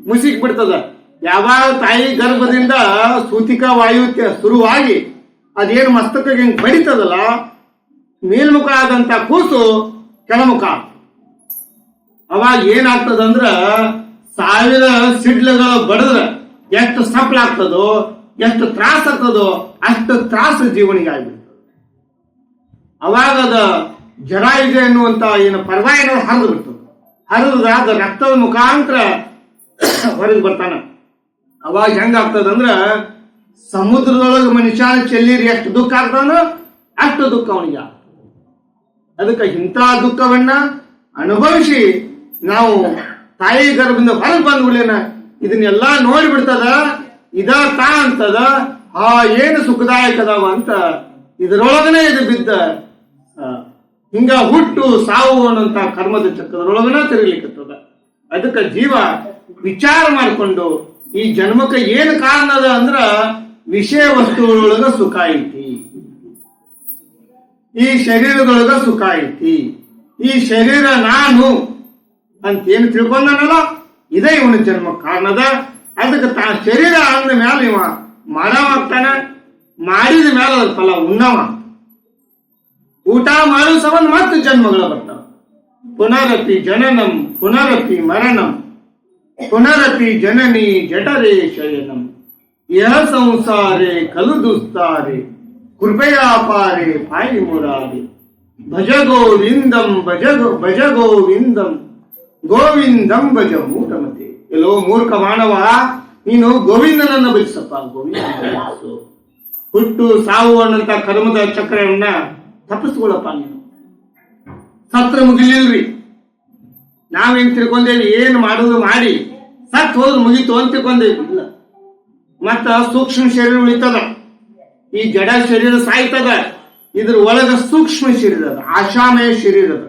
ಮುಸಿಕ್ ಬಿಡ್ತದ. ಯಾವಾಗ ತಾಯಿ ಗರ್ಭದಿಂದ ಸೂತಿಕ ವಾಯು ಶುರುವಾಗಿ ಅದೇನು ಮಸ್ತಕಕ್ಕೆ ಹಿಂಗ್ ಬಡಿತದಲ್ಲ, ಮೇಲ್ಮುಖ ಆದಂತ ಕೂಸು ಕೆಳಮುಖ ಅವಾಗ ಏನಾಗ್ತದಂದ್ರ ಸಾವಿರ ಸಿಡ್ಲುಗಳು ಬಡದ್ರ ಎಷ್ಟು ಸಪ್ಲಾಗ್ತದೋ ಎಷ್ಟು ತ್ರಾಸ ಆಗ್ತದೋ ಅಷ್ಟು ತ್ರಾಸ ಜೀವನಿಗೆ ಅವಾಗ ಅದ ಜರ ಇದೆ ಅನ್ನುವಂತ ಏನು ಪರ್ವಾಯಿಗಳು ಹರಿದು ಬಿಡ್ತು ಹರಿದ ರಕ್ತದ ಮುಖಾಂತರ ಹೊರಗೆ ಬರ್ತಾನ. ಅವಾಗ ಹೆಂಗಾಗ್ತದಂದ್ರ ಸಮುದ್ರದೊಳಗೆ ಮನುಷ್ಯ ಚೆಲ್ಲಿರಿ ಎಷ್ಟು ದುಃಖ ಆಗ್ತಾನೋ ಅಷ್ಟು ದುಃಖ ಅವನಿಗೆ ಅದಕ್ಕೆ ಇಂಥ ದುಃಖವನ್ನ ಅನುಭವಿಸಿ ನಾವು ತಾಯಿ ಗರ್ಭದಿಂದ ಹೊರಗೆ ಬಂದ್ಬಿಡ್ಲೇನ ಇದನ್ನೆಲ್ಲ ನೋಡಿಬಿಡ್ತದ ಇದ ತಾ ಅಂತದ ಆ ಏನು ಸುಖದಾಯಕದವ ಅಂತ ಇದರೊಳಗನೆ ಇದು ಬಿದ್ದ ಹಿಂಗ ಹುಟ್ಟು ಸಾವು ಅನ್ನೋಂತ ಕರ್ಮದ ಚಕ್ರದೊಳಗನ ತಿರುಗ್ಲಿಕ್ಕತ್ತದ ಅದಕ್ಕೆ ಜೀವ ವಿಚಾರ ಮಾಡಿಕೊಂಡು ಈ ಜನ್ಮಕ್ಕೆ ಏನು ಕಾರಣ ಅದ ಅಂದ್ರ ವಿಷಯ ವಸ್ತುಗಳೊಳಗ ಸುಖ ಐತಿ. ಈ ಶರೀರದೊಳಗ ಸುಖ ಐತಿ. ಈ ಶರೀರ ನಾನು ಅಂತ ಏನು ತಿಳ್ಕೊಂಡನಲ್ಲ, ಇದೇ ಇವನ ಜನ್ಮ ಕಾರಣದ ಅದಕ್ಕೆ ತಾ ಶರೀರ ಅಂದ ಮೇಲೆ ಇವ ಮಾಡವಾಗ್ತಾನ ಮಾಡಿದ ಮೇಲೆ ಅದ್ರ ಫಲ ಉಣ್ಣವ. ಊಟ ಮಾಡೋ ಸಂಬಂಧ ಮತ್ತೆ ಜನ್ಮಗಳು ಬರ್ತಾವ. ಪುನರಪಿ ಜನನಂ ಪುನರತಿ ಮರಣಂ ಪುನರತಿ ಜನನಿ ಜಠರೇ ಶಯನಂ. ಯಹ ಸಂಸಾರೆ ಕಲು ದುಸ್ತಾರೆ ಕೃಪಯಾಪಾರೆ ಪಾಯಿ ಮುರಾರಿ. ಭಜ ಗೋವಿಂದಂ ಭಜ ಭಜ ಗೋವಿಂದಂ ಗೋವಿಂದಂ ಭಜ ಮೂಢಮತೆ. ಎಲ್ಲೋ ಮೂರ್ಖ ಮಾನವ, ನೀನು ಗೋವಿಂದನನ್ನ ಭಜಿಸಪ್ಪ ಗೋವಿಂದ ಹುಟ್ಟು ಸಾವು ಅನ್ನಂತ ಕರ್ಮದ ಚಕ್ರವನ್ನ ತಪ್ಪಿಸ್ಕೊಳಪ್ಪ ನೀನು. ಸತ್ರ ಮುಗಿಲಿಲ್ರಿ. ನಾವೇನ್ ತಿಳ್ಕೊಂಡೇವಿ, ಏನ್ ಮಾಡೋದು ಮಾಡಿ, ಸತ್ ಹೋದ್ ಮುಗೀತು ಅಂತ ತಿಳ್ಕೊಂಡೇವಿ. ಇಲ್ಲ. ಮತ್ತ ಸೂಕ್ಷ್ಮ ಶರೀರ ಉಳಿತದ. ಈ ಜಡ ಶರೀರ ಸಾಯ್ತದ. ಇದ್ರ ಒಳಗ ಸೂಕ್ಷ್ಮ ಶರೀರ ಅದ, ಆಶಾಮಯ ಶರೀರ ಅದ.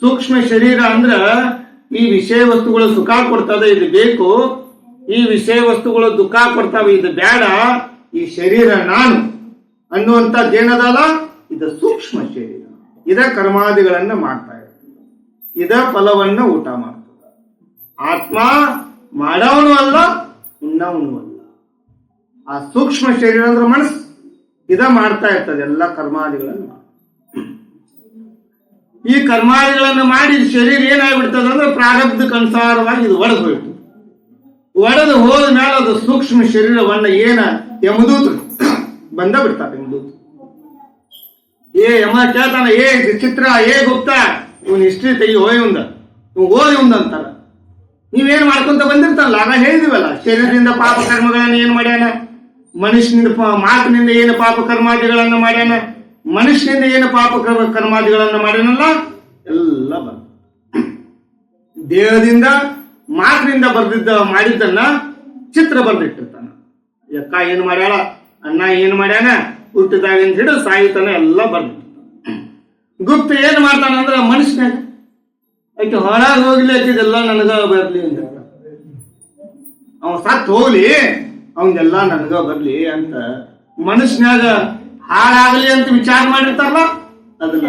ಸೂಕ್ಷ್ಮ ಶರೀರ ಅಂದ್ರ ಈ ವಿಷಯ ವಸ್ತುಗಳು ಸುಖ ಕೊಡ್ತದ, ಇದು ಬೇಕು. ಈ ವಿಷಯ ವಸ್ತುಗಳು ದುಃಖ ಕೊಡ್ತಾವೆ, ಇದು ಬೇಡ ಈ ಶರೀರ ನಾನು ಅನ್ನುವಂಥದ್ದೇನದಲ್ಲ? ಇದು ಸೂಕ್ಷ್ಮ ಶರೀರ. ಇದ ಕರ್ಮಾದಿಗಳನ್ನ ಮಾಡ್ತಾ ಇದ ಫಲವನ್ನ ಊಟ ಮಾಡ್ತದ. ಆತ್ಮ ಮಾಡವನು ಅಲ್ಲ, ಉಣ್ಣವನು ಅಲ್ಲ. ಆ ಸೂಕ್ಷ್ಮ ಶರೀರ ಅಂದ್ರೆ ಮನಸ್ಸು. ಇದ ಮಾಡ್ತಾ ಇರ್ತದೆ ಎಲ್ಲ ಕರ್ಮಾದಿಗಳನ್ನು ಈ ಕರ್ಮಾದಿಗಳನ್ನು ಮಾಡಿ ಶರೀರ ಏನಾಗ್ಬಿಡ್ತದೆ ಅಂದ್ರೆ ಪ್ರಾರಬ್ಧಕ್ಕೆ ಅನುಸಾರವಾಗಿ ಇದು ಒಡೆದು ಹೋಯ್ತು. ಒಡೆದು ಹೋದ ಮೇಲೆ ಅದು ಸೂಕ್ಷ್ಮ ಶರೀರವನ್ನ ಏನ ಯಮದೂತ ಬಂದ ಬಿಡ್ತಾರೆ ಯಮದೂತ ಏ ಯಮ ಕೇಳ್ತಾನ, ಏ ಚಿತ್ರ, ಏ ಗುಪ್ತ, ಇವನ್ ಹಿಸ್ಟ್ರಿ ತೆಗಿ ಹೋಯ್ ಉಂದ. ಇವ್ ಓದಿ ಉಂದ ಅಂತಾರ. ನೀವೇನ್ ಮಾಡ್ಕೊಂತ ಬಂದಿರ್ತಾರಲ್ಲ, ಆಗ ಹೇಳಿದಿವಲ್ಲ, ಶರೀರದಿಂದ ಪಾಪ ಕರ್ಮಗಳನ್ನ ಏನ್ ಮಾಡ್ಯಾನ? ಮನುಷ್ಯನಿಂದ ಮಾತಿನಿಂದ ಏನು ಪಾಪ ಕರ್ಮಾದಿಗಳನ್ನ ಮಾಡ್ಯಾನ? ಮನುಷ್ಯನಿಂದ ಏನು ಪಾಪ ಕರ್ಮ ಕರ್ಮಾದಿಗಳನ್ನ ಮಾಡ್ಯಾನಲ್ಲ, ಎಲ್ಲ ಬಂದ ದೇಹದಿಂದ, ಮಾತಿನಿಂದ ಬರ್ದಿದ್ದ, ಮಾಡಿದ್ದನ್ನ ಚಿತ್ರ ಬರ್ದಿಟ್ಟಿರ್ತಾನ. ಯಕ್ಕ ಏನ್ ಮಾಡ್ಯಾಳ? ಅಣ್ಣ ಏನ್ ಮಾಡ್ಯಾನ? ಹುಟ್ಟಿದಾಗಿಂದ ಹಿಡಿದು ಸಾಯಿತನ ಎಲ್ಲ ಬರ್ದಿಟ್ಟಿರ್ತಾನ ಗುಪ್ತ ಏನ್ ಮಾಡ್ತಾನಂದ್ರ ಮನುಷ್ಯನಾಗ ಆಕೆ ಹೊರಗೆ ಹೋಗ್ಲಿ ಆಕಿದೆಲ್ಲ ನನಗ ಬರ್ಲಿ ಅಂತ ಅವ ಸತ್ ಹೋಗ್ಲಿ ಅವನ್ಗೆಲ್ಲ ನನಗ ಬರ್ಲಿ ಅಂತ. ಮನುಷ್ಯನಾಗ ಹಾಳಾಗ್ಲಿ ಅಂತ ವಿಚಾರ ಮಾಡಿರ್ತಾರಲ್ಲ, ಅದನ್ನ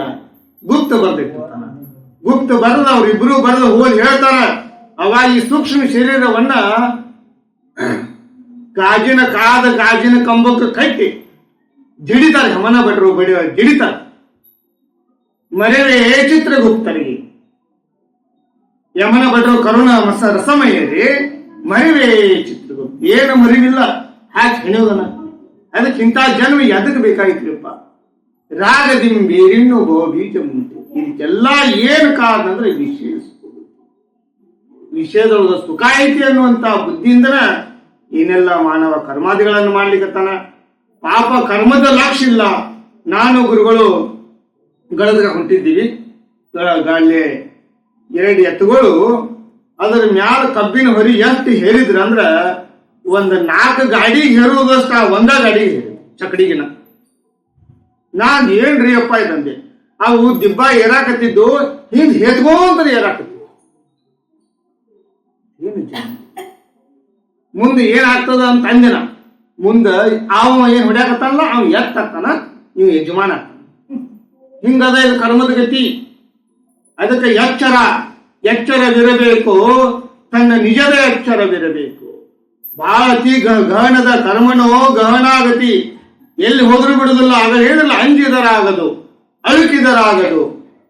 ಗುಪ್ತ ಬರ್ಬೇಕು ಗುಪ್ತ ಬರೆದ ಅವ್ರಿಬ್ರು ಬರೆದು ಹೋಗಿ ಹೇಳ್ತಾರ ಅವ ಈ ಸೂಕ್ಷ್ಮ ಶರೀರವನ್ನ ಗಾಜಿನ ಕಾದ ಗಾಜಿನ ಕಂಬಕ್ಕೆ ಕಟ್ಟಿ ಜಿಡಿತಾರೆ ಗಮನ ಭಟ್ರು ಬಡಿ ಜಿಡಿತಾರೆ ಮರೆಯೇ ಚಿತ್ರಗುಪ್ತರಿಗೆ. ಯಮನ ಭಟ್ರು ಕರುಣ, ಮಸ ರಸಮಯರಿ ಮರಿವೇ ಚಿತ್ರಗುಪ್ತ. ಏನು ಮರಿವಿಲ್ಲ. ಹ್ಯಾಕ್ ಅದಕ್ಕೆ ಅದಕ್ಕಿಂತ ಜನ್ಮ ಎದಕ್ಕೆ ಬೇಕಾಗಿತ್ರಿಪ್ಪ ರಾಗದಿಂಬೇರಿನ್ನು ಗೋ ಬೀಜ ಮುಂಟು ಇದಕ್ಕೆಲ್ಲ ಏನು ಕಾರಣ ಅಂದ್ರೆ ಸುಖ. ವಿಷಯದೊಳಗ ಸುಖ ಐತಿ ಅನ್ನುವಂತ ಬುದ್ಧಿಯಿಂದನ ಏನೆಲ್ಲ ಮಾನವ ಕರ್ಮಾದಿಗಳನ್ನು ಮಾಡ್ಲಿಕ್ಕತ್ತಾನ ಪಾಪ ಕರ್ಮದ ಲಾಕ್ಷ ಇಲ್ಲ. ನಾನು ಗುರುಗಳು ಗಳದ ಹೊಂಟಿದ್ದೀವಿ. ಗಾಳಿ ಎರಡು ಎತ್ತುಗಳು. ಅದರ ಮ್ಯಾಲ ಕಬ್ಬಿನ ಹೊರಿ ಎಷ್ಟು ಹೇರಿದ್ರ ಅಂದ್ರ ಒಂದು ನಾಲ್ಕು ಗಾಡಿ ಹೇರುವುದಷ್ಟ ಒಂದ ಗಾಡಿ ಚಕಡಿಗಿನ. ನಾನ್ ಏನ್ರಿ ಅಪ್ಪ ಇದಂದೆ? ಅವು ದಿಬ್ಬ ಏರಾಕತ್ತಿದ್ದು, ಹಿಂದ್ ಹೆತ್ಕೊಂತ ಏರಾಕತ್ತಿದ್ದು? ಮುಂದೆ ಏನಾಗ್ತದ ಅಂತ ಅಂದಿನ. ಮುಂದ ಅವ ಏನ್ ಹೊಡ್ಯಾಕತ್ತಾನಲ್ಲ, ಅವ ಎತ್ತಾನ ನೀವು ಯಜಮಾನ. ಹಿಂಗದ ಇದು ಕರ್ಮದ ಗತಿ ಅದಕ್ಕೆ ಎಚ್ಚರ, ಎಚ್ಚರವಿರಬೇಕು, ತನ್ನ ನಿಜದ ಎಚ್ಚರವಿರಬೇಕು ಬಹಳ ಅತಿ ಗಹನದ ಕರ್ಮನೋ ಗಹನಾಗತಿ ಎಲ್ಲಿ ಹೋದ್ರೂ ಬಿಡುದಿಲ್ಲ ಆಗ ಹೇಳಿಲ್ಲ, ಅಂಜಿದರಾಗದು, ಅಳುಕಿದರಾಗದು,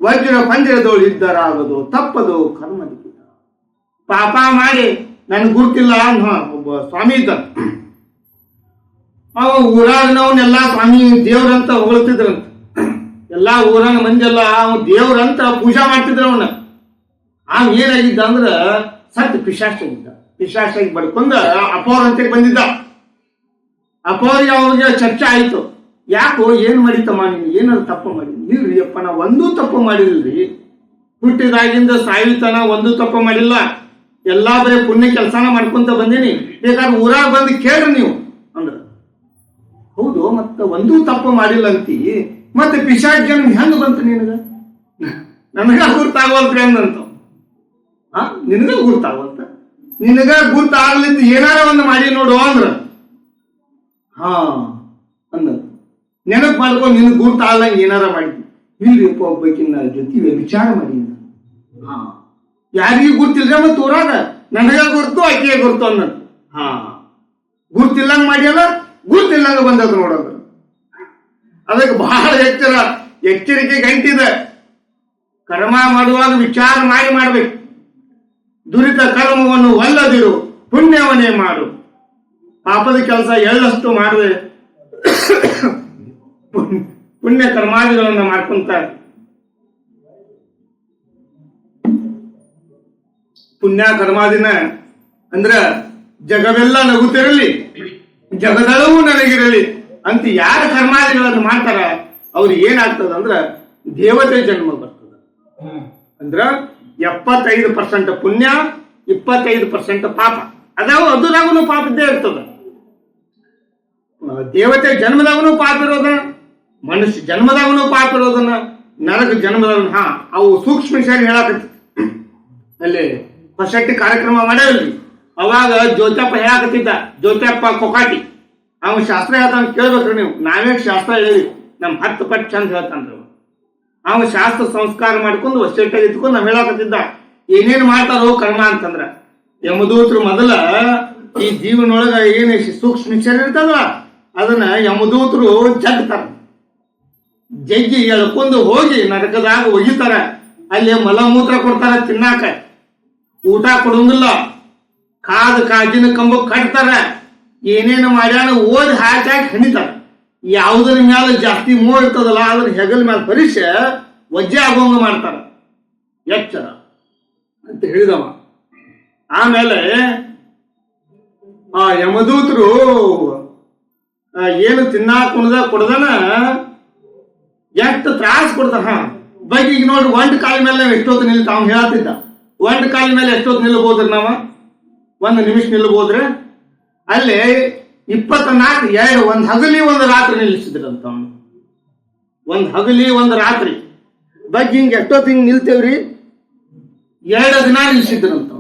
ವಜ್ರ ಪಂಜರದೋಳು ಇದ್ದರಾಗದು, ತಪ್ಪದು ಕರ್ಮದ. ಪಾಪ ಮಾಡಿ, ನನ್ಗೆ ಗುರ್ತಿಲ್ಲ ಅನ್ನೋ ಒಬ್ಬ ಸ್ವಾಮಿ ಇದ್ದ ಅವ ಊರಾಗಿನವನ್ನೆಲ್ಲ ಸ್ವಾಮಿ ದೇವ್ರಂತ ಹೊಗಳ್ತಿದ್ರಂತ ಎಲ್ಲಾ ಊರಾಗ ಮಂದೆಲ್ಲ ಅವ ದೇವ್ರಂತ ಪೂಜಾ ಮಾಡ್ತಿದ್ರ ಅವನ. ಅವ ಏನಾಗಿದ್ದ ಅಂದ್ರ ಸತ್ ಪಿಶಾಚಾಗಿದ್ದ ಪಿಶಾಷ್ಟಾಗಿ ಬಡ್ಕೊಂಡ ಅಪೋರ್ ಅಂತ ಬಂದಿದ್ದ. ಅಪೋರ್ ಅವ್ರಿಗೆ ಚರ್ಚೆ ಆಯ್ತು. ಯಾಕೋ ಏನ್ ಮಾಡಿತಮ್ಮ ನೀನು? ಏನಾದ್ರು ತಪ್ಪು ಮಾಡಿ ಇಲ್ರಿ ಅಪ್ಪ, ನಾ ಒಂದೂ ತಪ್ಪು ಮಾಡಿದ್ರಿ ಹುಟ್ಟಿದಾಗಿಂದ ಸಾಯಿತನ ಒಂದೂ ತಪ್ಪು ಮಾಡಿಲ್ಲ. ಎಲ್ಲಾ ಬರೀ ಪುಣ್ಯ ಕೆಲಸನ ಮಾಡ್ಕೊಂತ ಬಂದೀನಿ. ಬೇಕಾದ್ರೆ ಊರಾಗ ಬಂದು ಕೇಳ್ರಿ ನೀವು. ಹೌದು, ಮತ್ತ ಒಂದೂ ತಪ್ಪು ಮಾಡಿಲ್ಲ ಅಂತಿ ಮತ್ತೆ ಪಿಶಾಚ್ ಜನ್ಮ ಹೆಂಗ್ ಬಂತು ನಿನಗ? ನನಗ ಗುರ್ತಾಗೋಲ್ರಿ ಹೆಂಗಂತ? ಆ, ನಿನಗ ಗುರ್ತಾಗೋಲ್ತ ನಿನಗ ಗುರ್ತಾಗ್ಲಿದ್ದು ಏನಾರ ಒಂದು ಮಾಡಿ ನೋಡು ಅಂದ್ರ. ಹಾ ಅಂದ ನೆನಪು ಮಾಡ್ಕೊಂಡು ನಿನಗೆ ಗುರ್ತಾಗ್ಲಂಗ ಏನಾರ ಮಾಡಿದ್ವಿ ಇಲ್ರಿಪ್ಪ ಒಬ್ಬಕಿನ್ನ ಜೊತೆ ವಿಚಾರ ಮಾಡಿ ಹಾ. ಯಾರಿಗೂ ಗುರ್ತಿಲ್ರ ಮತ್ತೆ ಊರಾಗ ನನಗ ಗುರ್ತು ಆಕೆಯ ಗುರ್ತು ಅನ್ನೋ ಹಾ. ಗುರ್ತಿಲ್ಲಂಗ ಮಾಡ್ಯಲ್ಲ ಗುರ್ತಿಲ್ಲಂಗ ಬಂದದ್ದು ನೋಡೋದು. ಅದಕ್ಕೆ ಬಹಳ ಎಚ್ಚರ, ಎಚ್ಚರಿಕೆ ಗಂಟಿದೆ. ಕರ್ಮ ಮಾಡುವಾಗ ವಿಚಾರ ಮಾಡಿ ಮಾಡ್ಬೇಕು. ದುರಿತ ಕರ್ಮವನ್ನು ಒಲ್ಲದಿರು, ಪುಣ್ಯವನ್ನೇ ಮಾಡು. ಪಾಪದ ಕೆಲಸ ಎಳ್ಳಷ್ಟು ಮಾಡದೆ. ಪುಣ್ಯ ಕರ್ಮಾದಿಗಳನ್ನ ಮಾಡ್ಕೊಂತಾರೆ ಪುಣ್ಯ ಕರ್ಮಾದಿನ ಅಂದ್ರ ಜಗವೆಲ್ಲ ನಗುತ್ತಿರಲಿ. ಜಗದಳವು ನನಗಿರಲಿ. ಅಂತ ಯಾರ ಕರ್ಮಾದಿಗಳನ್ನು ಮಾಡ್ತಾರ ಅವ್ರಿಗೆ ಏನಾಗ್ತದ ಅಂದ್ರ ದೇವತೆ ಜನ್ಮ ಬರ್ತದ. ಅಂದ್ರ ಎಪ್ಪತ್ತೈದು ಪರ್ಸೆಂಟ್ ಪುಣ್ಯ ಇಪ್ಪತ್ತೈದು ಪರ್ಸೆಂಟ್ ಪಾಪ. ಅದಾವ ಅದುದಾಗೂ ಪಾಪದ್ದೇ ಇರ್ತದ. ದೇವತೆ ಜನ್ಮದಾಗನು ಪಾಪ ಇರೋದ ಮನುಷ್ಯ ಜನ್ಮದಾಗನು ಪಾಪ ಇರೋದನ್ನ ನರಕ ಜನ್ಮದಾಗ ಹಾ ಅವು ಸೂಕ್ಷ್ಮ ವಿಷಯ ಹೇಳಕತ್ತಿ. ಅಲ್ಲಿ ಹೊಸಟ್ಟಿ ಕಾರ್ಯಕ್ರಮ ಮಾಡ್ಯಾವಲ್ರಿ ಅವಾಗ ಜ್ಯೋತ್ಯಪ್ಪ ಹೇಳಾಕತ್ತಿದ್ದ, ಜ್ಯೋತ್ಯಪ್ಪ ಕೊಕಾಟಿ ಅವ ಶಾಸ್ತ್ರ ಹೇಳ್ತಾನ ಕೇಳ್ಬೇಕ್ರಿ ನೀವು. ನಾವೇ ಶಾಸ್ತ್ರ ಹೇಳಿದ್ವಿ ನಮ್ಮ ಹತ್ತು ಪಟ್ಟು ಚಂದ ಹೇಳ್ತಾನ್ರಿ ಅವ ಅವ ಶಾಸ್ತ್ರ ಸಂಸ್ಕಾರ ಮಾಡ್ಕೊಂಡು ಹೊಸಟ್ಟಾಗಿ ಇಟ್ಕೊಂಡು ನಾವ್ ಹೇಳಾಕತ್ತಿದ್ದ. ಏನೇನ್ ಮಾಡ್ತಾರೋ ಕರ್ಮ ಅಂತಂದ್ರ. ಯಮದೂತರು ಮೊದಲ ಈ ಜೀವನೊಳಗ ಏನು ಸೂಕ್ಷ್ಮ ವಿಚಾರ ಇರ್ತದಲ್ಲ ಅದನ್ನ ಯಮದೂತರು ಜಗ್ತಾರ. ಜಗ್ಗಿ ಎಳ್ಕೊಂಡು ಹೋಗಿ ನರಕದಾಗ ಒಗಿತಾರ ಅಲ್ಲಿ ಮಲಮೂತ್ರ ಕೊಡ್ತಾರ ತಿನ್ನಾಕ. ಊಟ ಕೊಡಂಗಿಲ್ಲ. ಕಾದ ಕಾಜಿನ ಕಂಬ ಕಟ್ತಾರ. ಏನೇನು ಮಾಡ್ಯಾನ ಓದಿ ಹಾಕಿ ಹಣಿತಾರ ಯಾವುದರ ಮ್ಯಾಲ ಜಾಸ್ತಿ ಮೋ ಇರ್ತದಲ್ಲ, ಅದ್ರ ಹೆಗಲ ಮ್ಯಾಲ ಪರೀಕ್ಷೆ ವಜ್ಜೆ ಆಗೋಂಗ ಮಾಡ್ತಾರ. ಎಚ್ಚರ ಅಂತ ಹೇಳಿದವ. ಆಮೇಲೆ, ಆ ಯಮದೂತರು ಏನು ತಿನ್ನ ಕುಣದ ಕೊಡ್ದನ, ಎಷ್ಟು ತ್ರಾಸ ಕೊಡ್ತಾರ ಹಾ ಬೈಕ್ ಈಗ ನೋಡ್ರಿ ಒಂದ್ ಕಾಲ ಮೇಲೆ ಎಷ್ಟೊತ್ತು ನಿಲ್ತ, ಅವ್ನು ಹೇಳ್ತಿದ್ದ. ಒಂದ್ ಕಾಲ ಮೇಲೆ ಎಷ್ಟೊತ್ತು ನಿಲ್ಬೋದ್ರಿ ನಾವ? ಒಂದು ನಿಮಿಷ ನಿಲ್ಬೋದ್ರೆ ಅಲ್ಲಿ ಇಪ್ಪತ್ತ ನಾಲ್ಕು ಎರಡು ಒಂದು ಹಗಲಿ, ಒಂದು ರಾತ್ರಿ ನಿಲ್ಲಿಸಿದ್ರಂತ ಅವನು. ಒಂದು ಹಗಲಿ, ಒಂದು ರಾತ್ರಿ. ಬಗ್ಗೆ ಹಿಂಗೆ ಎಷ್ಟೊತ್ತು ತಿಂಗ್ ನಿಲ್ತೇವ್ರಿ? ಎರಡು ದಿನ ನಿಲ್ಲಿಸಿದ್ರಂತ ಅವನು.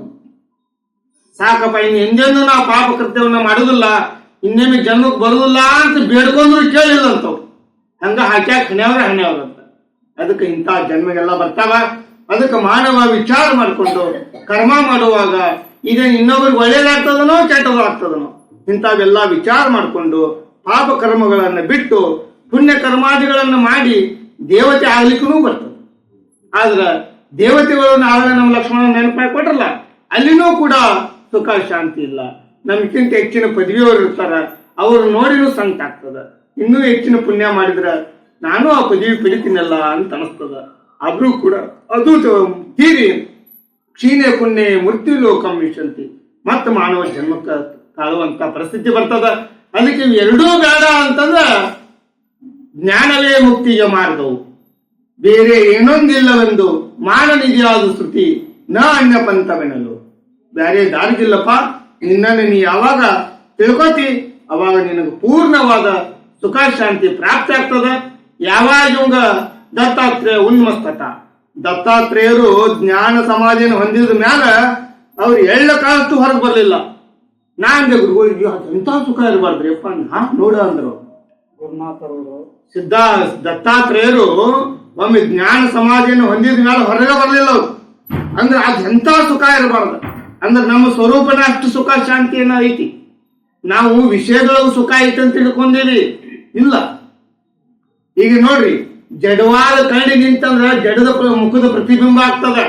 ಸಾಕಪ್ಪ, ಇನ್ನು ಎಂದೆಂದು ನಾವು ಪಾಪ ಕೃತ್ಯವನ್ನ ಮಾಡುದಿಲ್ಲ. ಇನ್ನೇನು ಜನ್ಮಕ್ಕೆ ಬರುದಿಲ್ಲ ಅಂತ ಬೇಡ್ಕೊಂಡ್ರು ಕೇಳಿಲ್ಲಂತವ್ ಹಂಗ ಹಾಕ್ಯಾಕ ಹಣ್ಯವ್ರ ಹಣ್ಯವ್ರ ಅಂತ. ಅದಕ್ಕೆ ಇಂಥ ಜನ್ಮಗೆಲ್ಲ ಬರ್ತಾವ. ಅದಕ್ಕೆ ಮಾನವ ವಿಚಾರ ಮಾಡಿಕೊಂಡು ಕರ್ಮ ಮಾಡುವಾಗ ಇದೇನು ಇನ್ನೊಬ್ರಿಗೆ ಒಳ್ಳೇದಾಗ್ತದನೋ ಕೆಟ್ಟದೋ ಆಗ್ತದನೋ ಇಂಥವೆಲ್ಲ ವಿಚಾರ ಮಾಡಿಕೊಂಡು ಪಾಪ ಕರ್ಮಗಳನ್ನು ಬಿಟ್ಟು ಪುಣ್ಯ ಕರ್ಮಾದಿಗಳನ್ನು ಮಾಡಿ ದೇವತೆ ಆಗ್ಲಿಕ್ಕೂ ಬರ್ತದೆ. ಆದ್ರೆ ದೇವತೆಗಳನ್ನು ಆಗಲೇ ನಮ್ಮ ಲಕ್ಷ್ಮಣ ನೆನಪಾಗಿ ಕೊಟ್ರಲ್ಲ, ಅಲ್ಲಿನೂ ಕೂಡ ಸುಖ ಶಾಂತಿ ಇಲ್ಲ. ನಮ್ಗಿಂತ ಹೆಚ್ಚಿನ ಪದವಿಯವರು ಇರ್ತಾರ, ಅವ್ರು ನೋಡಿನೂ ಸಂತ ಆಗ್ತದ. ಇನ್ನೂ ಹೆಚ್ಚಿನ ಪುಣ್ಯ ಮಾಡಿದ್ರ ನಾನು ಆ ಪದವಿ ಪಡಿತೀನಲ್ಲ ಅಂತ ಅನಿಸ್ತದ. ಆದ್ರೂ ಕೂಡ ಅದು ತೀರಿ ಕ್ಷೀಣೆ ಪುಣ್ಯ ಮೃತ್ಯು ಲೋಕಂ ವಿಶಂತಿ. ಮತ್ತೆ ಮಾನವ ಜನ್ಮಕ್ಕೆ ಕಾಳುವಂತ ಪರಿಸ್ಥಿತಿ ಬರ್ತದ. ಅದಕ್ಕೆ ಎರಡೂ ಬೇಡ ಅಂತಂದ್ರ ಜ್ಞಾನವೇ ಮುಕ್ತಿಯ ಮಾರ್ಗವು. ಬೇರೆ ಏನೊಂದಿಲ್ಲವೆಂದು ಮಾನನಿದೆಯಾದ ಶ್ರುತಿ ನ ಅನ್ಯ ಪಂಥವೆನಲು ಬೇರೆ ದಾರಿಗಿಲ್ಲಪ್ಪ, ನಿನ್ನನ್ನು ನೀ ಯಾವಾಗ ತಿಳ್ಕೊತಿ, ಅವಾಗ ನಿನಗೆ ಪೂರ್ಣವಾದ ಸುಖ ಶಾಂತಿ ಪ್ರಾಪ್ತಿ ಆಗ್ತದ. ಯಾವಾಗ ದತ್ತಾತ್ರೇಯ ಉನ್ಮಸ್ತತ ದತ್ತಾತ್ರೇಯರು ಜ್ಞಾನ ಸಮಾಧಿಯನ್ನು ಹೊಂದಿದ ಮ್ಯಾಲ ಅವ್ರು ಎಳ್ಳ ಕಾಲತ್ತು ಹೊರಗೆ ಬರಲಿಲ್ಲ. ನಾ ಅಂದೆ ಗುರುಗಳಿಗೆ ಎಂತ ಸುಖ ಇರಬಾರ್ದ್ರಿ? ಅಪ್ಪ ನಾ ನೋಡ ಅಂದ್ರು. ಸಿದ್ಧ ದತ್ತಾತ್ರೇಯರು ಒಮ್ಮೆ ಜ್ಞಾನ ಸಮಾಧಿಯನ್ನು ಹೊಂದಿದ ಮೇಲೆ ಹೊರಗೆ ಬರಲಿಲ್ಲ ಅವ್ರು. ಅಂದ್ರೆ ಅದು ಎಂಥ ಸುಖ ಇರಬಾರ್ದು? ಅಂದ್ರೆ ನಮ್ಮ ಸ್ವರೂಪನ ಅಷ್ಟು ಸುಖ ಶಾಂತಿ ಏನೋ ಐತಿ. ನಾವು ವಿಷಯದೊಳಗೆ ಸುಖ ಐತಿ ಅಂತ ತಿಳ್ಕೊಂಡಿರಿ ಇಲ್ಲ. ಈಗ ನೋಡ್ರಿ ಜಡವಾದ ಕರಡಿ ನಿಂತಂದ್ರ ಜಡದ ಮುಖದ ಪ್ರತಿಬಿಂಬ ಆಗ್ತದ.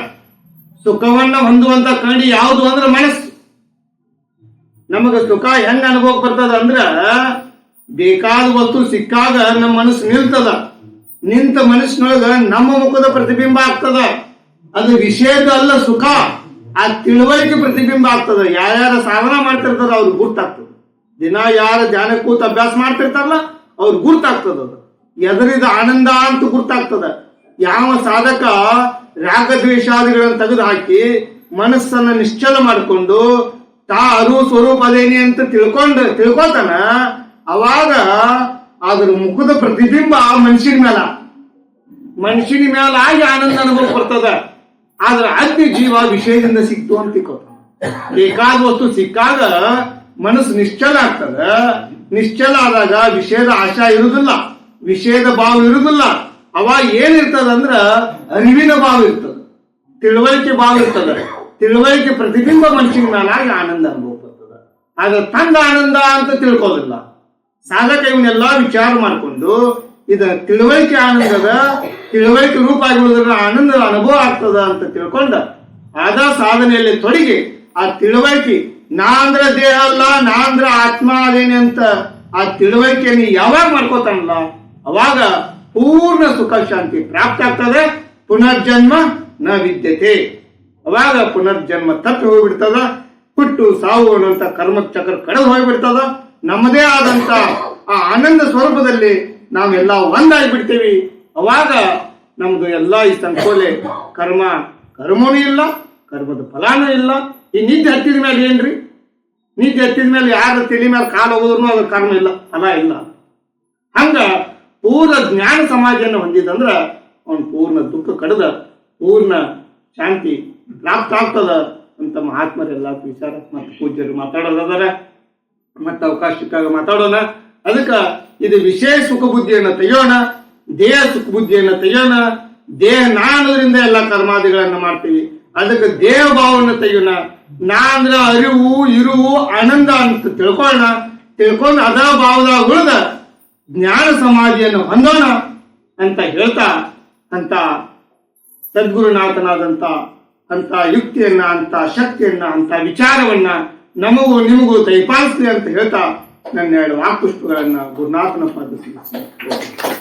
ಸುಖವನ್ನ ಹೊಂದುವಂತ ಕರಡಿ ಯಾವುದು ಅಂದ್ರೆ ಮನಸ್ಸು. ನಮಗ ಸುಖ ಹೆಂಗ ಅನುಭವ ಬರ್ತದ ಅಂದ್ರ ಬೇಕಾದ ವಸ್ತು ಸಿಕ್ಕಾಗ ನಮ್ಮ ಮನಸ್ಸು ನಿಲ್ತದ. ನಿಂತ ಮನಸ್ಸಿನೊಳಗ ನಮ್ಮ ಮುಖದ ಪ್ರತಿಬಿಂಬ ಆಗ್ತದ. ಅದು ವಿಷಯದ ಅಲ್ಲ ಸುಖ. ಆ ತಿಳುವಳಿಕೆ ಪ್ರತಿಬಿಂಬ ಆಗ್ತದ. ಯಾರ್ಯಾರ ಸಾಧನ ಮಾಡ್ತಿರ್ತಾರ ಅವ್ರಿಗೆ ಗುರ್ತಾಗ್ತದೆ. ದಿನ ಯಾರ ಧ್ಯಾನ ಕೂತ ಅಭ್ಯಾಸ ಮಾಡ್ತಿರ್ತಾರಲ್ಲ, ಅವ್ರಿಗೆ ಗುರ್ತಾಗ್ತದ ಅದು. ಎದರಿದ ಆನಂದ ಅಂತ ಗುರ್ತಾಗ್ತದ. ಯಾವ ಸಾಧಕ ರಾಗದ್ವೇಷಾದಿಗಳನ್ನು ತೆಗೆದು ಹಾಕಿ ಮನಸ್ಸನ್ನ ನಿಶ್ಚಲ ಮಾಡಿಕೊಂಡು ತಾ ಅರು ಸ್ವರೂಪ ಅದೇನಿ ಅಂತ ತಿಳ್ಕೊಂಡು ತಿಳ್ಕೊತಾನ ಅವಾಗ ಅದ್ರ ಮುಖದ ಪ್ರತಿಬಿಂಬ ಆ ಮನುಷ್ಯನ ಮೇಲ ಮನುಷ್ಯನ ಮೇಲ ಆಗಿ ಆನಂದ ಅನುಭವ ಬರ್ತದ. ಆದ್ರ ಅಗ್ನಿ ಜೀವ ವಿಷಯದಿಂದ ಸಿಕ್ತು ಅಂತ ತಿಳ್ಕೊತಾನ. ಬೇಕಾದ ವಸ್ತು ಸಿಕ್ಕಾಗ ಮನಸ್ಸು ನಿಶ್ಚಲ ಆಗ್ತದ. ನಿಶ್ಚಲ ಆದಾಗ ವಿಷಯದ ಆಶಾ ಇರುವುದಿಲ್ಲ ವಿಷಯದ ಭಾವ ಇರುದಿಲ್ಲ. ಅವಾಗ ಏನಿರ್ತದ ಅಂದ್ರ ಅರಿವಿನ ಭಾವ ಇರ್ತದ. ತಿಳುವಳಿಕೆ ಭಾವ ಇರ್ತದ. ತಿಳುವಳಿಕೆ ಪ್ರತಿಬಿಂಬ ಮನುಷ್ಯನ ಮೇಲಾಗಿ ಆನಂದ ಅನುಭವ ಬರ್ತದ ಆದ್ರೆ ತಂದ ಆನಂದ ಅಂತ ತಿಳ್ಕೋದಿಲ್ಲ ಸಾಧಕ ಇವನ್ನೆಲ್ಲ ವಿಚಾರ ಮಾಡಿಕೊಂಡು ಇದ ತಿಳುವಳಿಕೆ ಆನಂದದ, ತಿಳುವಳಿಕೆ ರೂಪ ಆಗಿರುವುದರ ಆನಂದದ ಅನುಭವ ಆಗ್ತದ ಅಂತ ತಿಳ್ಕೊಂಡ. ಆದ ಸಾಧನೆಯಲ್ಲಿ ತೊಡಗಿ ಆ ತಿಳುವಳಿಕೆ, ನಾ ಅಂದ್ರ ದೇಹ ಅಲ್ಲ, ನಾ ಅಂದ್ರ ಆತ್ಮ ಅದೇನೆ ಅಂತ ಆ ತಿಳುವಳಿಕೆಯನ್ನು ಯಾವಾಗ ಮಾಡ್ಕೋತಾನಲ್ಲ ಅವಾಗ ಪೂರ್ಣ ಸುಖ ಶಾಂತಿ ಪ್ರಾಪ್ತ ಆಗ್ತದೆ, ಪುನರ್ಜನ್ಮ ನ ವಿದ್ಯತೆ. ಅವಾಗ ಪುನರ್ಜನ್ಮ ತಪ್ಪಿ ಹೋಗ್ಬಿಡ್ತದ, ಹುಟ್ಟು ಸಾವು ಅನ್ನುವಂತ ಕರ್ಮ ಚಕ್ರ ಕಳೆದು ಹೋಗ್ಬಿಡ್ತದ. ನಮ್ಮದೇ ಆದಂತ ಆ ಆನಂದ ಸ್ವರೂಪದಲ್ಲಿ ನಾವೆಲ್ಲ ಒಂದಾಗ್ಬಿಡ್ತೀವಿ. ಅವಾಗ ನಮ್ದು ಎಲ್ಲ ಈ ಸಂಕೋಲೆ ಕರ್ಮ, ಕರ್ಮನೂ ಇಲ್ಲ, ಕರ್ಮದ ಫಲಾನೂ ಇಲ್ಲ. ಈ ನಿದ್ದೆ ಹತ್ತಿದ ಮೇಲೆ ಏನ್ರಿ? ನಿದ್ದೆ ಹತ್ತಿದ ಮೇಲೆ ಯಾರು ತಲೆ ಮೇಲೆ ಕಾಲು ಹೋದ್ರು ಅದು ಕರ್ಮ ಇಲ್ಲ, ಫಲ ಇಲ್ಲ. ಹಂಗ ಪೂರ್ಣ ಜ್ಞಾನ ಸಮಾಜವನ್ನು ಹೊಂದಿದಂದ್ರೆ ಅವನು ಪೂರ್ಣ ದುಃಖ ಕಡದ ಪೂರ್ಣ ಶಾಂತಿ ಪ್ರಾಪ್ತ ಆಗ್ತದ ಅಂತ ಮಹಾತ್ಮರೆಲ್ಲ ವಿಚಾರ ಮತ್ತು ಪೂಜ್ಯರು ಮಾತಾಡೋದಾದರೆ ಮತ್ತೆ ಅವಕಾಶ ಸಿಕ್ಕಾಗ ಮಾತಾಡೋಣ. ಅದಕ್ಕೆ ಇದು ವಿಶೇಷ ಸುಖ ಬುದ್ಧಿಯನ್ನು ತೆಗೆಯೋಣ, ದೇಹ ಸುಖ ಬುದ್ಧಿಯನ್ನು ತೆಗೆಯೋಣ. ದೇಹ ನಾನೋದ್ರಿಂದ ಎಲ್ಲ ಕರ್ಮಾದಿಗಳನ್ನ ಮಾಡ್ತೀವಿ. ಅದಕ್ಕೆ ದೇಹ ಭಾವವನ್ನು ತೆಗೆಯೋಣ. ನಾ ಅಂದ್ರೆ ಅರಿವು, ಇರುವು, ಆನಂದ ಅಂತ ತಿಳ್ಕೊಳ್ಳೋಣ. ತಿಳ್ಕೊಂಡು ಅದ ಭಾವದಾಗ ಉಳಿದ ಜ್ಞಾನ ಸಮಾಧಿಯನ್ನು ಹೊಂದೋಣ ಅಂತ ಹೇಳ್ತಾ ಅಂತ ಸದ್ಗುರುನಾಥನಾದಂಥ ಅಂತ ಯುಕ್ತಿಯನ್ನ ಅಂತ ಶಕ್ತಿಯನ್ನ ಅಂತ ವಿಚಾರವನ್ನ ನಮಗೂ ನಿಮಗೂ ತೈಪಾಲಿಸ್ತೀವಿ ಅಂತ ಹೇಳ್ತಾ ನನ್ನ ಎರಡು ವಾಕ್ಪುಷ್ಪಗಳನ್ನ ಗುರುನಾಥನ ಪಾದ